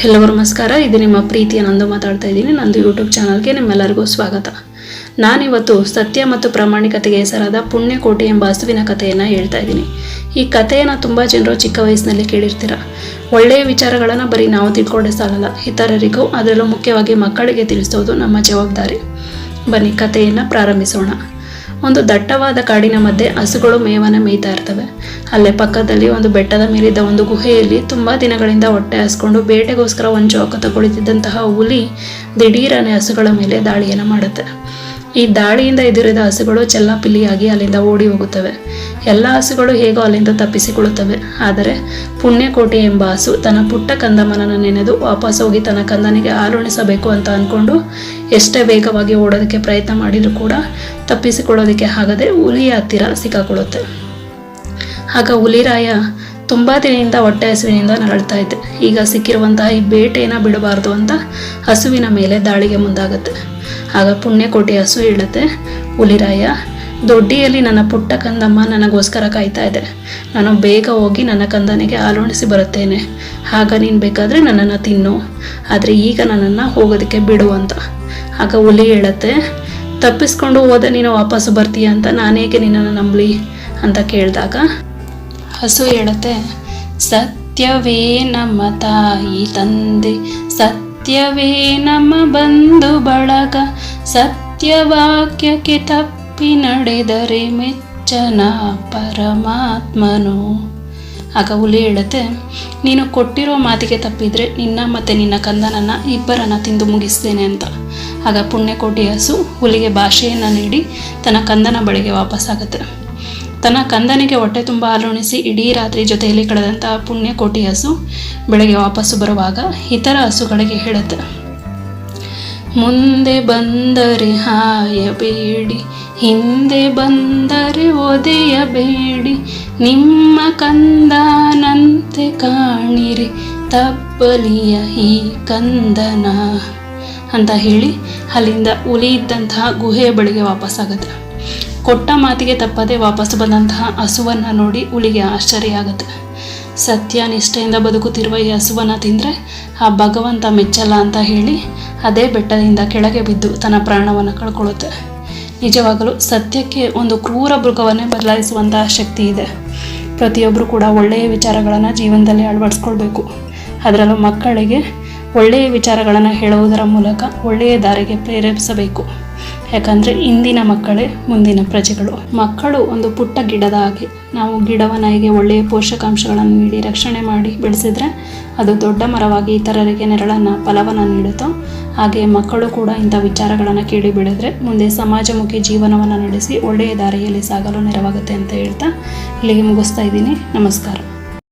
ಎಲ್ಲರಿಗೂ ನಮಸ್ಕಾರ. ಇದು ನಿಮ್ಮ ಪ್ರೀತಿಯ ನಂದು ಮಾತಾಡ್ತಾ ಇದ್ದೀನಿ. ನಂದು ಯೂಟ್ಯೂಬ್ ಚಾನಲ್ಗೆ ನಿಮ್ಮೆಲ್ಲರಿಗೂ ಸ್ವಾಗತ. ನಾನಿವತ್ತು ಸತ್ಯ ಮತ್ತು ಪ್ರಾಮಾಣಿಕತೆಗೆ ಹೆಸರಾದ ಪುಣ್ಯಕೋಟಿ ಎಂಬ ಹಸುವಿನ ಕಥೆಯನ್ನು ಹೇಳ್ತಾ ಇದ್ದೀನಿ. ಈ ಕಥೆಯನ್ನು ತುಂಬ ಜನರು ಚಿಕ್ಕ ವಯಸ್ಸಿನಲ್ಲಿ ಕೇಳಿರ್ತೀರ. ಒಳ್ಳೆಯ ವಿಚಾರಗಳನ್ನು ಬರೀ ನಾವು ತಿಳ್ಕೊಂಡೇ ಸಾಲಲ್ಲ. ಇತರರಿಗೂ ಅದರಲ್ಲೂ ಮುಖ್ಯವಾಗಿ ಮಕ್ಕಳಿಗೆ ತಿಳಿಸೋದು ನಮ್ಮ ಜವಾಬ್ದಾರಿ. ಬನ್ನಿ, ಕಥೆಯನ್ನು ಪ್ರಾರಂಭಿಸೋಣ. ಒಂದು ದಟ್ಟವಾದ ಕಾಡಿನ ಮಧ್ಯೆ ಹಸುಗಳು ಮೇವನ ಮೇಯ್ತಾ ಇರ್ತವೆ. ಅಲ್ಲೇ ಪಕ್ಕದಲ್ಲಿ ಒಂದು ಬೆಟ್ಟದ ಮೇಲಿದ್ದ ಒಂದು ಗುಹೆಯಲ್ಲಿ ತುಂಬಾ ದಿನಗಳಿಂದ ಹೊಟ್ಟೆ ಹಸ್ಕೊಂಡು ಬೇಟೆಗೋಸ್ಕರ ಒಂದು ಚೌಕ ಕುಳಿತಿದ್ದಂತಹ ಹುಲಿ ದಿಢೀರನೆ ಹಸುಗಳ ಮೇಲೆ ದಾಳಿಯನ್ನು ಮಾಡುತ್ತೆ. ಈ ದಾಳಿಯಿಂದ ಎದುರಿದ ಹಸುಗಳು ಚೆಲ್ಲಾಪಿಲ್ಲಿಯಾಗಿ ಅಲ್ಲಿಂದ ಓಡಿ ಹೋಗುತ್ತವೆ. ಎಲ್ಲ ಹಸುಗಳು ಹೇಗೋ ಅಲ್ಲಿಂದ ತಪ್ಪಿಸಿಕೊಳ್ಳುತ್ತವೆ. ಆದರೆ ಪುಣ್ಯಕೋಟೆ ಎಂಬ ಹಸು ತನ್ನ ಪುಟ್ಟ ಕಂದಮ್ಮನನ್ನು ನೆನೆದು ವಾಪಸ್ ಹೋಗಿ ತನ್ನ ಕಂದನಿಗೆ ಹಾಲುಣಿಸಬೇಕು ಅಂತ ಅಂದ್ಕೊಂಡು ಎಷ್ಟೇ ವೇಗವಾಗಿ ಓಡೋದಕ್ಕೆ ಪ್ರಯತ್ನ ಮಾಡಿದರೂ ಕೂಡ ತಪ್ಪಿಸಿಕೊಳ್ಳೋದಕ್ಕೆ ಆಗದೆ ಹುಲಿಯ ಹತ್ತಿರ ಸಿಕ್ಕಾಕೊಳ್ಳುತ್ತೆ. ಆಗ ಹುಲಿರಾಯ ತುಂಬ ದಿನದಿಂದ ಹೊಟ್ಟೆ ಹಸುವಿನಿಂದ ನರಳ್ತಾ ಇದ್ದೆ. ಈಗ ಸಿಕ್ಕಿರುವಂತಹ ಈ ಬೇಟೆಯನ್ನು ಬಿಡಬಾರ್ದು ಅಂತ ಹಸುವಿನ ಮೇಲೆ ದಾಳಿಗೆ ಮುಂದಾಗುತ್ತೆ. ಆಗ ಪುಣ್ಯಕೋಟಿ ಹಸು ಹೇಳುತ್ತೆ, ಹುಲಿರಾಯ, ದೊಡ್ಡಿಯಲ್ಲಿ ನನ್ನ ಪುಟ್ಟ ಕಂದಮ್ಮ ನನಗೋಸ್ಕರ ಕಾಯ್ತಾ ಇದೆ. ನಾನು ಬೇಗ ಹೋಗಿ ನನ್ನ ಕಂದನಿಗೆ ಹಾಲುಣಿಸಿ ಬರುತ್ತೇನೆ. ಆಗ ನೀನು ಬೇಕಾದರೆ ನನ್ನನ್ನು ತಿನ್ನು. ಆದರೆ ಈಗ ನನ್ನನ್ನು ಹೋಗೋದಕ್ಕೆ ಬಿಡು ಅಂತ. ಆಗ ಹುಲಿ ಹೇಳತ್ತೆ, ತಪ್ಪಿಸ್ಕೊಂಡು ಹೋದ ನೀನು ವಾಪಸ್ಸು ಬರ್ತೀಯ ಅಂತ ನಾನೇಗೆ ನಿನ್ನನ್ನು ನಂಬಲಿ? ಅಂತ ಕೇಳಿದಾಗ ಹಸು ಹೇಳುತ್ತೆ, ಸತ್ಯವೇ ನಮ್ಮ ತಾಯಿ ತಂದೆ ಸತ್ಯವೇ ನಮ್ಮ ಬಂಧು ಬಳಗ, ಸತ್ಯವಾಕ್ಯಕ್ಕೆ ತಪ್ಪಿ ನಡೆದರೆ ಮೆಚ್ಚನ ಪರಮಾತ್ಮನು. ಆಗ ಹುಲಿ ಹೇಳುತ್ತೆ, ನೀನು ಕೊಟ್ಟಿರೋ ಮಾತಿಗೆ ತಪ್ಪಿದರೆ ನಿನ್ನ ಮತ್ತು ನಿನ್ನ ಕಂದನನ್ನು ಇಬ್ಬರನ್ನು ತಿಂದು ಮುಗಿಸ್ತೇನೆ ಅಂತ. ಆಗ ಪುಣ್ಯಕೋಟಿ ಹಸು ಹುಲಿಗೆ ಭಾಷೆಯನ್ನು ನೀಡಿ ತನ್ನ ಕಂದನ ಬಳಿಗೆ ವಾಪಸ್ಸಾಗುತ್ತೆ. ತನ್ನ ಕಂದನಿಗೆ ಹೊಟ್ಟೆ ತುಂಬ ಹಾಲುಣಿಸಿ ಇಡೀ ರಾತ್ರಿ ಜೊತೆಯಲ್ಲಿ ಕಳೆದಂತಹ ಪುಣ್ಯಕೋಟಿ ಹಸು ಬೆಳಗ್ಗೆ ವಾಪಸ್ಸು ಬರುವಾಗ ಇತರ ಹಸುಗಳಿಗೆ ಹೇಳುತ್ತೆ. ಮುಂದೆ ಬಂದರೆ ಹಾಯಬೇಡಿ, ಹಿಂದೆ ಬಂದರೆ ಒದೆಯಬೇಡಿ, ನಿಮ್ಮ ಕಂದನಂತೆ ಕಾಣಿರಿ ತಪ್ಪಲಿಯ ಈ ಕಂದನ ಅಂತ ಹೇಳಿ ಅಲ್ಲಿಂದ ಹುಲಿ ಇದ್ದಂತಹ ಗುಹೆಯ ಬಳಿಗೆ ವಾಪಸ್ಸಾಗುತ್ತೆ. ಕೊಟ್ಟ ಮಾತಿಗೆ ತಪ್ಪದೆ ವಾಪಸ್ ಬಂದಂತಹ ಹಸುವನ್ನು ನೋಡಿ ಹುಲಿಗೆ ಆಶ್ಚರ್ಯ ಆಗುತ್ತೆ. ಸತ್ಯ ನಿಷ್ಠೆಯಿಂದ ಬದುಕುತ್ತಿರುವ ಈ ಹಸುವನ್ನು ತಿಂದರೆ ಆ ಭಗವಂತ ಮೆಚ್ಚಲ್ಲ ಅಂತ ಹೇಳಿ ಅದೇ ಬೆಟ್ಟದಿಂದ ಕೆಳಗೆ ಬಿದ್ದು ತನ್ನ ಪ್ರಾಣವನ್ನು ಕಳ್ಕೊಳ್ಳುತ್ತೆ. ನಿಜವಾಗಲೂ ಸತ್ಯಕ್ಕೆ ಒಂದು ಕ್ರೂರ ಮೃಗವನ್ನೇ ಬದಲಾಯಿಸುವಂತಹ ಶಕ್ತಿ ಇದೆ. ಪ್ರತಿಯೊಬ್ಬರು ಕೂಡ ಒಳ್ಳೆಯ ವಿಚಾರಗಳನ್ನು ಜೀವನದಲ್ಲಿ ಅಳವಡಿಸ್ಕೊಳ್ಬೇಕು. ಅದರಲ್ಲೂ ಮಕ್ಕಳಿಗೆ ಒಳ್ಳೆಯ ವಿಚಾರಗಳನ್ನು ಹೇಳುವುದರ ಮೂಲಕ ಒಳ್ಳೆಯ ದಾರಿಗೆ ಪ್ರೇರೇಪಿಸಬೇಕು. ಯಾಕಂದರೆ ಇಂದಿನ ಮಕ್ಕಳೇ ಮುಂದಿನ ಪ್ರಜೆಗಳು. ಮಕ್ಕಳು ಒಂದು ಪುಟ್ಟ ಗಿಡದ ಹಾಗೆ. ನಾವು ಗಿಡವನ್ನು ಹೇಗೆ ಒಳ್ಳೆಯ ಪೋಷಕಾಂಶಗಳನ್ನು ನೀಡಿ ರಕ್ಷಣೆ ಮಾಡಿ ಬೆಳೆಸಿದ್ರೆ ಅದು ದೊಡ್ಡ ಮರವಾಗಿ ಇತರರಿಗೆ ನೆರಳನ್ನು, ಫಲವನ್ನು ನೀಡುತ್ತೋ, ಹಾಗೆ ಮಕ್ಕಳು ಕೂಡ ಇಂಥ ವಿಚಾರಗಳನ್ನು ಕೇಳಿ ಬೆಳೆದ್ರೆ ಮುಂದೆ ಸಮಾಜಮುಖಿ ಜೀವನವನ್ನು ನಡೆಸಿ ಒಳ್ಳೆಯ ದಾರಿಯಲ್ಲಿ ಸಾಗಲು ನೆರವಾಗುತ್ತೆ ಅಂತ ಹೇಳ್ತಾ ಇಲ್ಲಿಗೆ ಮುಗಿಸ್ತಾ ಇದ್ದೀನಿ. ನಮಸ್ಕಾರ.